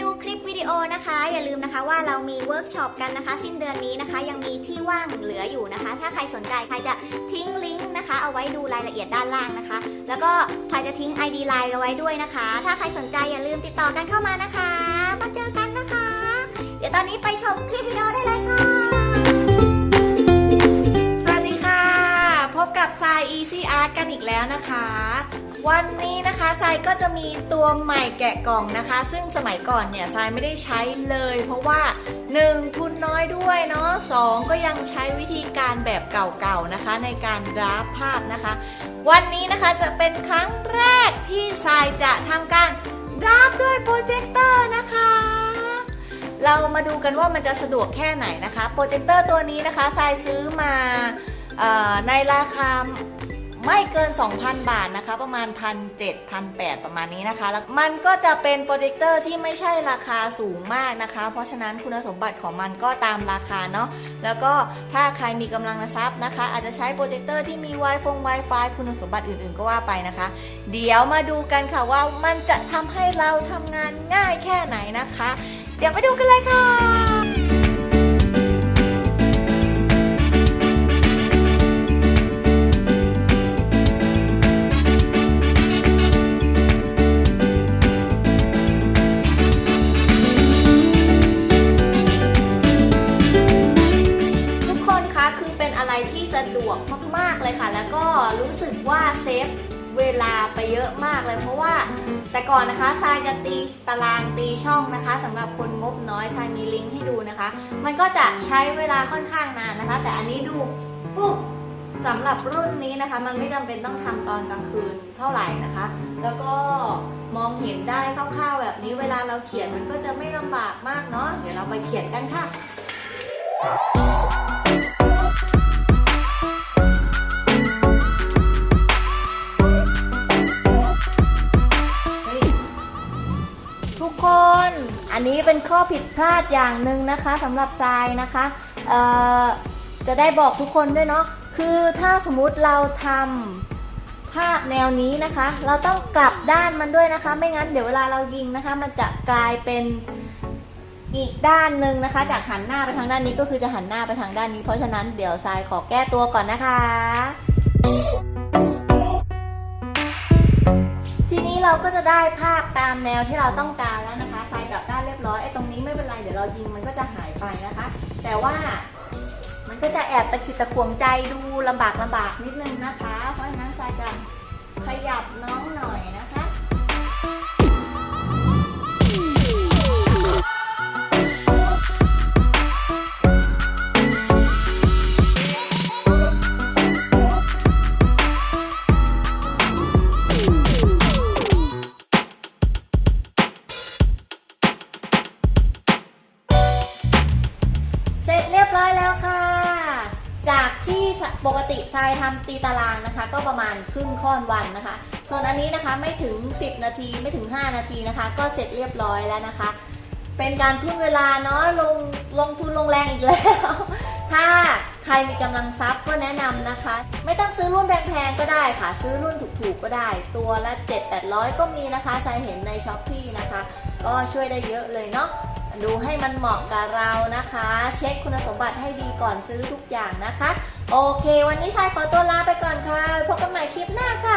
ดูคลิปวิดีโอนะคะ อย่าลืมนะคะว่าเรามีเวิร์กช็อปกันนะคะ สิ้นเดือนนี้นะคะ ยังมีที่ว่างเหลืออยู่นะคะ ถ้าใครสนใจใครจะทิ้งลิงก์นะคะ เอาไว้ดูรายละเอียดด้านล่างนะคะ แล้วก็ใครจะทิ้ง ID ไลน์เอาไว้ด้วยนะคะ ถ้าใครสนใจอย่าลืมติดต่อกันเข้ามานะคะมาเจอกันนะคะ เดี๋ยวตอนนี้ไปชมคลิปวิดีโอได้เลยค่ะ สวัสดีค่ะ พบกับทราย Easy Art กันอีกแล้วนะคะ วันนี้นะคะทรายก็จะมีตัวใหม่แกะกล่องนะคะ ซึ่งสมัยก่อนเนี่ยทรายไม่ได้ใช้เลย เพราะว่า 1. ทุนน้อยด้วยเนาะ 2 ก็ยังใช้วิธีการแบบเก่าๆนะคะ ในการดราฟภาพนะคะ วันนี้นะคะจะเป็นครั้งแรกที่ทรายจะทำการดราฟด้วยโปรเจคเตอร์นะคะเรามาดูกันว่ามันจะสะดวกแค่ไหนนะคะ โปรเจคเตอร์ตัวนี้นะคะทรายซื้อมาอในราคา ไม่เกิน 2,000 บาทนะคะ ประมาณ 1,700 8ประมาณนี้นะคะ แล้วมันก็จะเป็นโปรเจคเตอร์ที่ไม่ใช่ราคาสูงมากนะคะ เพราะฉะนั้นคุณสมบัติของมันก็ตามราคาเนาะแล้วก็ถ้าใครมีกำลังทรัพย์นะคะ อาจจะใช้โปรเจคเตอร์ที่มี Wi-Fi Wi-Fi คุณสมบัติอื่นๆ ก็ว่าไปนะคะ เดี๋ยวมาดูกันค่ะว่ามันจะทำให้เราทำงานง่ายแค่ไหนนะคะ เดี๋ยวไปดูกันเลยค่ะ มากๆเลยค่ะ แล้วก็รู้สึกว่าเซฟเวลาไปเยอะมากเลย เพราะว่าแต่ก่อนนะคะทรายจะตีตารางตีช่องนะคะสำหรับคนงบน้อยทรายมีลิงก์ให้ดูนะคะ มันก็จะใช้เวลาค่อนข้างนานนะคะ แต่อันนี้ดูปุ๊บสำหรับรุ่นนี้นะคะ มันไม่จำเป็นต้องทำตอนกลางคืนเท่าไหร่นะคะ แล้วก็มองเห็นได้คร่าวๆแบบนี้เวลาเราเขียนมันก็จะไม่ลำบากมากเนาะเดี๋ยวเราไปเขียนกันค่ะ อันนี้เป็นข้อผิดพลาดอย่างหนึ่งนะคะสำหรับทรายนะคะจะได้บอกทุกคนด้วยเนาะคือถ้าสมมุติเราทำภาพแนวนี้นะคะ เราต้องกลับด้านมันด้วยนะคะ ไม่งั้นเดี๋ยวเวลาเรายิงนะคะ มันจะกลายเป็นอีกด้านหนึ่งนะคะ จากหันหน้าไปทางด้านนี้ก็คือจะหันหน้าไปทางด้านนี้ เพราะฉะนั้นเดี๋ยวทรายขอแก้ตัวก่อนนะคะ ทีนี้เราก็จะได้ภาพตามแนวที่เราต้องการแล้วนะคะ เรเดี๋ยวเรายิงมันก็จะหายไปนะคะ แต่ว่ามันก็จะแอบตะขิดตะขวงใจดูลำบากลำบากนิดนึงนะคะ เพราะฉะนั้นทรายจะขยับน้องหน่อยนะคะ เรียบร้อยแล้วค่ะ จากที่ปกติทรายทำตีตารางนะคะ ก็ประมาณครึ่งค่อนวันนะคะ ส่วนอันนี้นะคะไม่ถึง 10 นาทีไม่ถึง 5 นาทีนะคะ ก็เสร็จเรียบร้อยแล้วนะคะ เป็นการทุ่นเวลาเนาะลงลงทุนลงแรงอีกแล้ว ถ้าใครมีกำลังทรัพย์ก็แนะนำนะคะ ไม่ต้องซื้อรุ่นแพงๆก็ได้ค่ะ ซื้อรุ่นถูกๆก็ได้ ตัวละ 7-800 ก็มีนะคะทรายเห็นในช้อปปีนะคะ ก็ช่วยได้เยอะเลยเนาะ ดูให้มันเหมาะกับเรานะคะ เช็คคุณสมบัติให้ดีก่อนซื้อทุกอย่างนะคะ โอเค วันนี้ทรายขอตัวลาไปก่อนค่ะ พบกันใหม่คลิปหน้าค่ะ